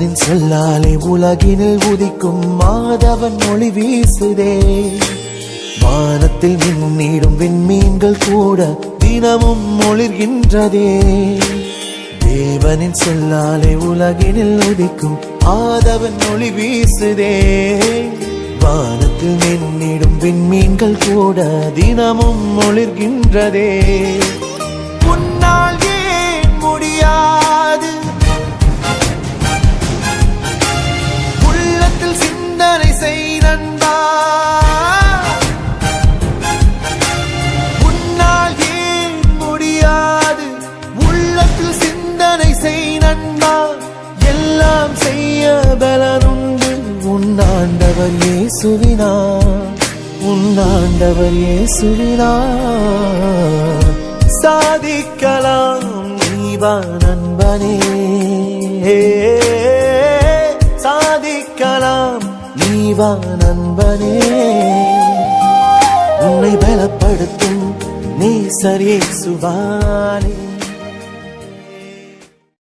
சொல்லாலே உலகினில் உதிக்கும் மாதவன் ஒளி வீசுதே. வானத்தில் மின்னிடும் விண்மீன்கள் கூட தினமும் ஒளிர்கின்றதே தேவனின் செல்லாலே உலகினில் உதிக்கும் ஆதவன் ஒளி வீசுதே. வானத்தில் மின்னிடும் விண்மீன்கள் கூட தினமும் ஒளிர்கின்றதே செய் எல்லாம் செய்ய பலனுண்டு உன்னாண்டவர் இயேசுவினா உன்னாண்டவர் இயேசுவினா. சாதிக்கலாம் நீவா நண்பனே. சாதிக்கலாம் நீவா நண்பனே. உன்னை பலப்படுத்தும் நீ சரியே சுவானே